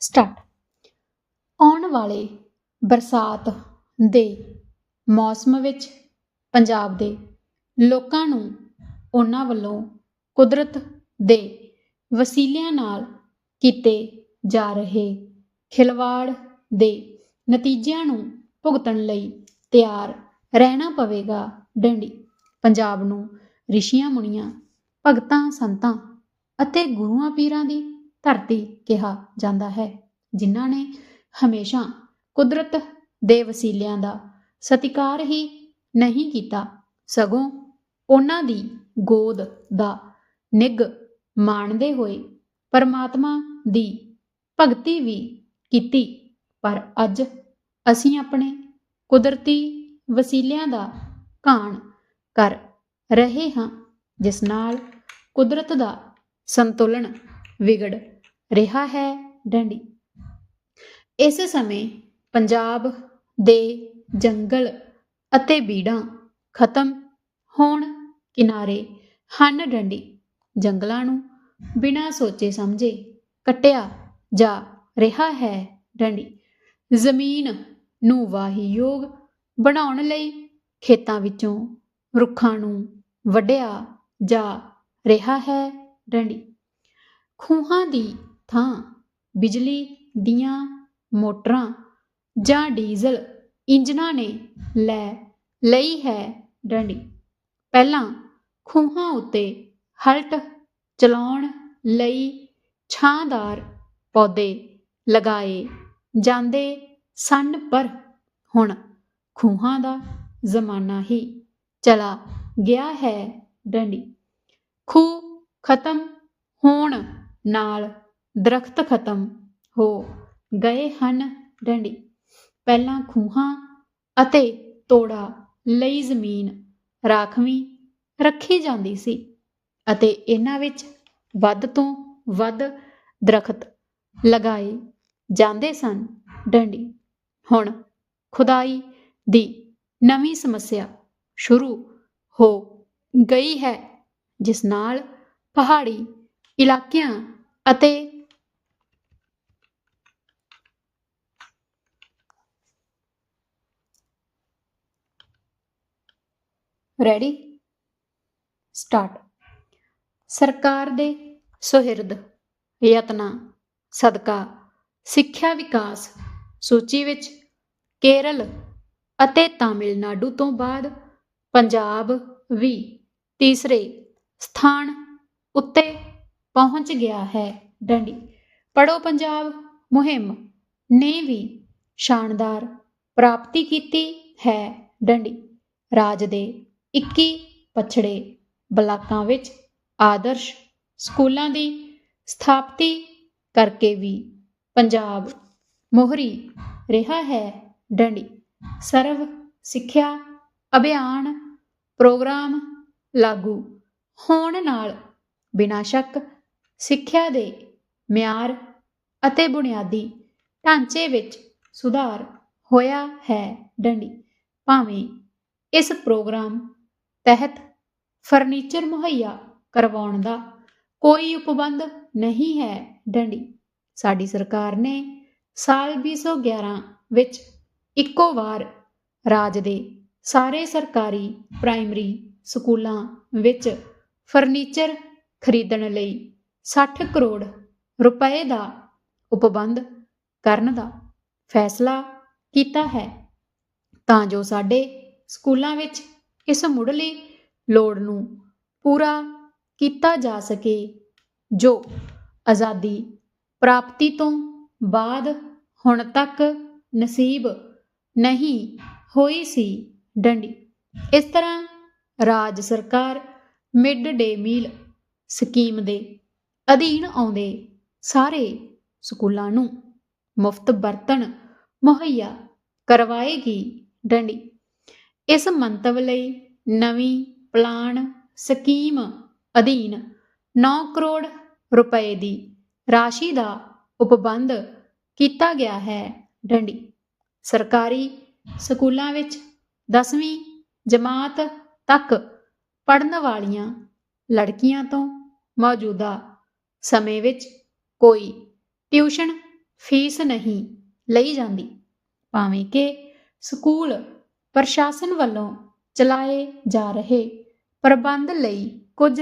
Start. ਆਉਣ ਵਾਲੇ ਬਰਸਾਤ ਦੇ ਮੌਸਮ ਵਿੱਚ ਪੰਜਾਬ ਦੇ ਲੋਕਾਂ ਨੂੰ ਉਹਨਾਂ ਵੱਲੋਂ ਕੁਦਰਤ ਦੇ ਵਸੀਲਿਆਂ ਨਾਲ ਕੀਤੇ ਜਾ ਰਹੇ ਖਿਲਵਾੜ ਦੇ ਨਤੀਜਿਆਂ ਨੂੰ ਭੁਗਤਣ ਲਈ ਤਿਆਰ ਰਹਿਣਾ ਪਵੇਗਾ ਡੰਡੀ। ਪੰਜਾਬ ਨੂੰ ਰਿਸ਼ੀਆਂ ਮੁਨੀਆਂ, ਭਗਤਾਂ, ਸੰਤਾਂ ਅਤੇ ਗੁਰੂਆਂ, ਪੀਰਾਂ ਦੀ ਧਰਤੀ ਕਿਹਾ ਜਾਂਦਾ ਹੈ, ਜਿਨ੍ਹਾਂ ਨੇ ਹਮੇਸ਼ਾ ਕੁਦਰਤ ਦੇ ਵਸੀਲਿਆਂ ਦਾ ਸਤਿਕਾਰ ਹੀ ਨਹੀਂ ਕੀਤਾ, ਸਗੋਂ ਉਹਨਾਂ ਦੀ ਗੋਦ ਦਾ ਨਿੱਘ ਮਾਣਦੇ ਹੋਏ ਪਰਮਾਤਮਾ ਦੀ ਭਗਤੀ ਵੀ ਕੀਤੀ। ਪਰ ਅੱਜ ਅਸੀਂ ਆਪਣੇ ਕੁਦਰਤੀ ਵਸੀਲਿਆਂ ਦਾ ਘਾਣ ਕਰ ਰਹੇ ਹਾਂ, ਜਿਸ ਨਾਲ ਕੁਦਰਤ ਦਾ ਸੰਤੁਲਨ ਵਿਗੜ ਰਿਹਾ ਹੈ ਡੰਡੀ। ਇਸ ਸਮੇਂ ਪੰਜਾਬ ਦੇ ਜੰਗਲ ਅਤੇ ਬੀੜਾਂ ਖਤਮ ਹੋਣ ਕਿਨਾਰੇ ਹਨ ਡੰਡੀ। ਜੰਗਲਾਂ ਨੂੰ ਬਿਨਾਂ ਸੋਚੇ ਸਮਝੇ ਕੱਟਿਆ ਜਾ ਰਿਹਾ ਹੈ ਡੰਡੀ। ਜ਼ਮੀਨ ਨੂੰ ਵਾਹੀਯੋਗ ਬਣਾਉਣ ਲਈ ਖੇਤਾਂ ਵਿੱਚੋਂ ਰੁੱਖਾਂ ਨੂੰ ਵੱਢਿਆ ਜਾ ਰਿਹਾ ਹੈ ਡੰਡੀ। ਖੂਹਾਂ ਦੀ ਥਾਂ ਬਿਜਲੀ ਦੀਆਂ ਮੋਟਰਾਂ ਜਾਂ ਡੀਜ਼ਲ ਇੰਜਨਾਂ ਨੇ ਲੈ ਲਈ ਹੈ ਡੰਡੀ। ਪਹਿਲਾਂ ਖੂਹਾਂ ਉੱਤੇ ਹਲਟ ਚਲਾਉਣ ਲਈ ਛਾਂਦਾਰ ਪੌਦੇ ਲਗਾਏ ਜਾਂਦੇ ਸਨ, ਪਰ ਹੁਣ ਖੂਹਾਂ ਦਾ ਜ਼ਮਾਨਾ ਹੀ ਚਲਾ ਗਿਆ ਹੈ ਡੰਡੀ। ਖੂਹ ਖਤਮ ਹੋਣ ਨਾਲ ਦਰਖਤ ਖਤਮ, ਹੋ ਗਏ ਹਨ ਡੰਡੀ। ਪਹਿਲਾਂ ਖੂਹਾਂ ਅਤੇ ਤੋੜਾ ਲਈ ਜ਼ਮੀਨ ਰਾਖਵੀਂ ਰੱਖੀ ਜਾਂਦੀ ਸੀ ਅਤੇ ਇਹਨਾਂ ਵਿੱਚ ਵੱਧ ਤੋਂ ਵੱਧ ਦਰਖਤ ਲਗਾਏ ਜਾਂਦੇ ਸਨ ਡੰਡੀ। ਹੁਣ ਖੁਦਾਈ ਦੀ ਨਵੀਂ ਸਮੱਸਿਆ ਸ਼ੁਰੂ ਹੋ ਗਈ ਹੈ, ਜਿਸ ਨਾਲ ਪਹਾੜੀ ਇਲਾਕਿਆਂ ਅਤੇ ਰੈਡੀ ਸਟਾਰਟ ਸਰਕਾਰ ਦੇ ਸੁਹਿਰਦ, ਯਤਨਾਂ, ਸਦਕਾ, ਸਿੱਖਿਆ ਵਿਕਾਸ ਸੂਚੀ ਵਿੱਚ ਕੇਰਲ ਅਤੇ ਤਾਮਿਲਨਾਡੂ ਤੋਂ ਬਾਅਦ ਪੰਜਾਬ ਵੀ ਤੀਸਰੇ ਸਥਾਨ ਉੱਤੇ ਪਹੁੰਚ ਗਿਆ ਹੈ ਡੰਡੀ। ਪੜੋ ਪੰਜਾਬ ਮੁਹਿੰਮ ਨੇ ਵੀ ਸ਼ਾਨਦਾਰ ਪ੍ਰਾਪਤੀ ਕੀਤੀ ਹੈ ਡੰਡੀ। ਰਾਜ ਦੇ 21 ਪਛੜੇ ਬਲਾਕਾਂ ਵਿੱਚ ਆਦਰਸ਼ ਸਕੂਲਾਂ ਦੀ ਸਥਾਪਤੀ ਕਰਕੇ ਵੀ ਪੰਜਾਬ ਮੋਹਰੀ ਰਿਹਾ ਹੈ। ਡੰਡੀ, ਸਰਵ ਸਿੱਖਿਆ ਅਭਿਆਨ ਪ੍ਰੋਗਰਾਮ ਲਾਗੂ ਹੋਣ ਨਾਲ ਬਿਨਾਂ ਸ਼ੱਕ ਸਿੱਖਿਆ ਦੇ ਮਿਆਰ ਅਤੇ ਬੁਨਿਆਦੀ ਢਾਂਚੇ ਵਿੱਚ ਸੁਧਾਰ ਹੋਇਆ ਹੈ। ਡੰਡੀ, ਭਾਵੇਂ ਇਸ ਪ੍ਰੋਗਰਾਮ ਤਹਿਤ ਫਰਨੀਚਰ ਮੁਹੱਈਆ ਕਰਵਾਉਣ ਦਾ ਕੋਈ ਉਪਬੰਧ ਨਹੀਂ ਹੈ ਡੰਡੀ। ਸਾਡੀ ਸਰਕਾਰ ਨੇ ਸਾਲ 2011 ਵਿੱਚ ਇੱਕੋ ਵਾਰ ਰਾਜ ਦੇ ਸਾਰੇ ਸਰਕਾਰੀ, ਪ੍ਰਾਇਮਰੀ ਸਕੂਲਾਂ ਵਿੱਚ ਫਰਨੀਚਰ ਖਰੀਦਣ ਲਈ 60 ਕਰੋੜ ਰੁਪਏ ਦਾ ਉਪਬੰਧ ਕਰਨ ਦਾ ਫੈਸਲਾ ਕੀਤਾ ਹੈ। ਤਾਂ ਜੋ ਸਾਡੇ ਸਕੂਲਾਂ ਵਿੱਚ ਇਸ ਮੁੱਢਲੀ ਲੋੜ ਨੂੰ ਪੂਰਾ ਕੀਤਾ ਜਾ ਸਕੇ, ਜੋ ਆਜ਼ਾਦੀ ਪ੍ਰਾਪਤੀ ਤੋਂ ਬਾਅਦ ਹੁਣ ਤੱਕ ਨਸੀਬ ਨਹੀਂ ਹੋਈ ਸੀ ਡੰਡੀ। ਇਸ ਤਰ੍ਹਾਂ ਰਾਜ ਸਰਕਾਰ ਮਿਡ ਡੇ ਮੀਲ ਸਕੀਮ ਦੇ ਅਧੀਨ ਆਉਂਦੇ ਸਾਰੇ ਸਕੂਲਾਂ ਨੂੰ ਮੁਫਤ ਬਰਤਨ ਮੁਹੱਈਆ ਕਰਵਾਏਗੀ ਡੰਡੀ। ਇਸ ਮੰਤਵ ਲਈ ਨਵੀਂ ਪਲਾਨ ਸਕੀਮ ਅਧੀਨ 9 ਕਰੋੜ ਰੁਪਏ ਦੀ ਰਾਸ਼ੀ ਦਾ ਉਪਬੰਧ ਕੀਤਾ ਗਿਆ ਹੈ ਡੰਡੀ। ਸਰਕਾਰੀ ਸਕੂਲਾਂ ਵਿੱਚ 10ਵੀਂ ਜਮਾਤ ਤੱਕ ਪੜਨ ਵਾਲੀਆਂ ਲੜਕੀਆਂ ਤੋਂ ਮੌਜੂਦਾ ਸਮੇਂ ਵਿੱਚ ਕੋਈ ਟਿਊਸ਼ਨ ਫੀਸ ਨਹੀਂ ਲਈ ਜਾਂਦੀ। ਭਾਵੇਂ ਕਿ ਸਕੂਲ ਪ੍ਰਸ਼ਾਸਨ ਵੱਲੋਂ ਚਲਾਏ ਜਾ ਰਹੇ ਪ੍ਰਬੰਧ ਲਈ ਕੁਝ